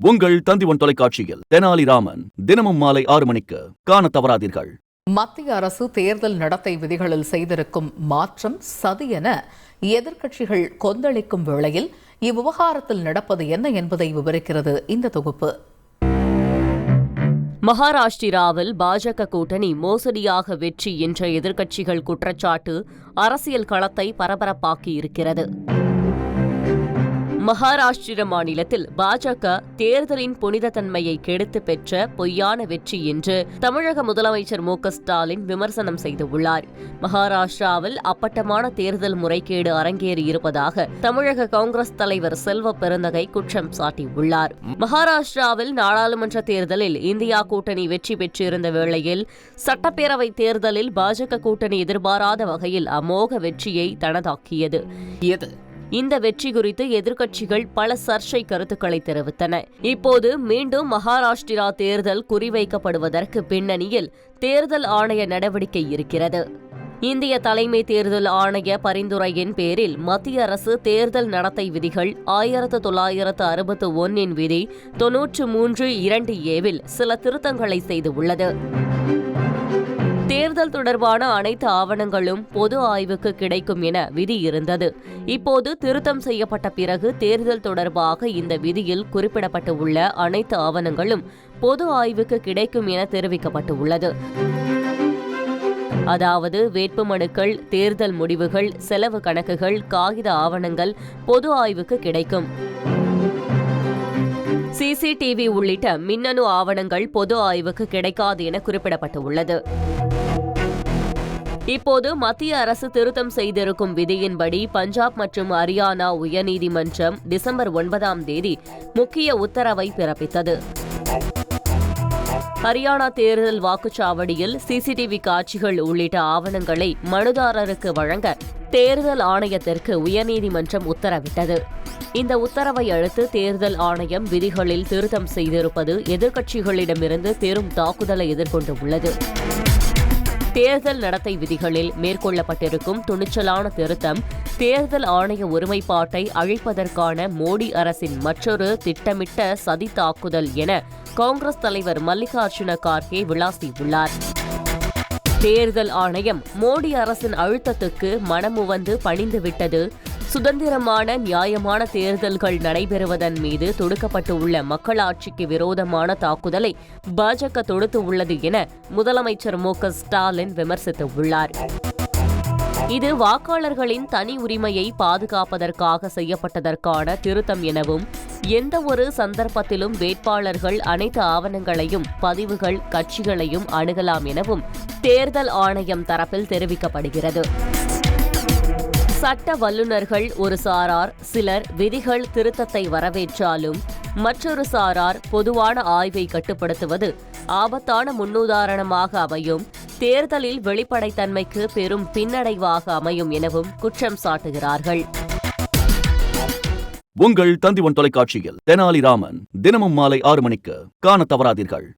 உங்கள் தந்திவன் தொலைக்காட்சியில் தெனாலிராமன் தினமும் மாலை ஆறு மணிக்கு காண தவறாதீர்கள். மத்திய அரசு தேர்தல் நடத்தை விதிகளில் செய்திருக்கும் மாற்றம் சதி என எதிர்க்கட்சிகள் கொந்தளிக்கும் வேளையில் இவ்விவகாரத்தில் நடப்பது என்ன என்பதை விவரிக்கிறது இந்த தொகுப்பு. மகாராஷ்டிராவில் பாஜக கூட்டணி மோசடியாக வெற்றி என்ற எதிர்க்கட்சிகள் குற்றச்சாட்டு அரசியல் களத்தை பரபரப்பாக்கியிருக்கிறது. மகாராஷ்டிர மாநிலத்தில் பாஜக தேர்தலின் புனித தன்மையை கெடுத்து பெற்ற பொய்யான வெற்றி என்று தமிழக முதலமைச்சர் மு ஸ்டாலின் விமர்சனம் செய்துள்ளார் மகாராஷ்டிராவில் அப்பட்டமான தேர்தல் முறைகேடு அரங்கேறியிருப்பதாக தமிழக காங்கிரஸ் தலைவர் செல்வ பெருந்தகை குற்றம் சாட்டியுள்ளார் மகாராஷ்டிராவில் நாடாளுமன்ற தேர்தலில் இந்தியா கூட்டணி வெற்றி பெற்றிருந்த வேளையில் சட்டப்பேரவை தேர்தலில் பாஜக கூட்டணி எதிர்பாராத வகையில் அமோக வெற்றியை தனதாக்கியது. இந்த வெற்றி குறித்து எதிர்க்கட்சிகள் பல சர்ச்சை கருத்துக்களை தெரிவித்தன. இப்போது மீண்டும் மகாராஷ்டிரா தேர்தல் குறிவைக்கப்படுவதற்கு பின்னணியில் தேர்தல் ஆணைய நடவடிக்கை இருக்கிறது. இந்திய தலைமை தேர்தல் ஆணைய பரிந்துரையின் பேரில் மத்திய அரசு தேர்தல் நடத்தை விதிகள் ஆயிரத்து தொள்ளாயிரத்து அறுபத்து ஒன்னின் விதி தொன்னூற்று மூன்று இரண்டு ஏவில் சில திருத்தங்களை செய்துள்ளது. தேர்தல் தொடர்பான அனைத்து ஆவணங்களும் பொது ஆய்வுக்கு கிடைக்கும் என விதி இருந்தது. இப்போது திருத்தம் செய்யப்பட்ட பிறகு தேர்தல் தொடர்பாக இந்த விதியில் குறிப்பிடப்பட்டுள்ள அனைத்து ஆவணங்களும் பொது ஆய்வுக்கு கிடைக்கும் என தெரிவிக்கப்பட்டுள்ளது. அதாவது வேட்புமனுக்கள் தேர்தல் முடிவுகள் செலவு கணக்குகள் காகித ஆவணங்கள் பொது ஆய்வுக்கு கிடைக்கும். சிசிடிவி உள்ளிட்ட மின்னணு ஆவணங்கள் பொது ஆய்வுக்கு கிடைக்காது என குறிப்பிடப்பட்டுள்ளது. இப்போது மத்திய அரசு திருத்தம் செய்திருக்கும் விதியின்படி பஞ்சாப் மற்றும் ஹரியானா உயர்நீதிமன்றம் டிசம்பர் ஒன்பதாம் தேதி முக்கிய உத்தரவை பிறப்பித்தது. ஹரியானா தேர்தல் வாக்குச்சாவடியில் சிசிடிவி காட்சிகள் உள்ளிட்ட ஆவணங்களை மனுதாரருக்கு வழங்க தேர்தல் ஆணையத்திற்கு உயர்நீதிமன்றம் உத்தரவிட்டது. இந்த உத்தரவை அடுத்து தேர்தல் ஆணையம் விதிகளில் திருத்தம் செய்திருப்பது எதிர்க்கட்சிகளிடமிருந்து பெரும் தாக்குதலை எதிர்கொண்டுள்ளது. தேர்தல் நடத்தை விதிகளில் மேற்கொள்ளப்பட்டிருக்கும் துணிச்சலான திருத்தம் தேர்தல் ஆணைய ஒருமைப்பாட்டை அழிப்பதற்கான மோடி அரசின் மற்றொரு திட்டமிட்ட சதி தாக்குதல் என காங்கிரஸ் தலைவர் மல்லிகார்ஜுன கார்கே விளாசியுள்ளார். தேர்தல் ஆணையம் மோடி அரசின் அழுத்தத்துக்கு மனமுவந்து பணிந்துவிட்டது. சுதந்திரமான நியாயமான தேர்தல்கள் நடைபெறுவதன் மீது தொடுக்கப்பட்டுள்ள மக்களாட்சிக்கு விரோதமான தாக்குதலை பாஜக தொடுத்து உள்ளது என முதலமைச்சர் மு ஸ்டாலின் விமர்சித்துள்ளார். இது வாக்காளர்களின் தனி உரிமையை பாதுகாப்பதற்காக செய்யப்பட்டதற்கான திருத்தம் எனவும் எந்த ஒரு சந்தர்ப்பத்திலும் வேட்பாளர்கள் அனைத்து ஆவணங்களையும் பதிவுகள் கட்சிகளையும் அணுகலாம் எனவும் தேர்தல் ஆணையம் தரப்பில் தெரிவிக்கப்படுகிறது. சட்ட வல்லுநர்கள் ஒரு சாரார் சிலர் விதிகள் திருத்தத்தை வரவேற்றாலும் மற்றொரு சாரார் பொதுவான ஆய்வை கட்டுப்படுத்துவது ஆபத்தான முன்னுதாரணமாக அமையும். தேர்தலில் வெளிப்படைத்தன்மைக்கு பெரும் பின்னடைவாக அமையும் எனவும் குற்றம் சாட்டுகிறார்கள். உங்கள் தந்திவன் தொலைக்காட்சியில் தெனாலிராமன் தினமும் மாலை ஆறு மணிக்கு காண தவறாதீர்கள்.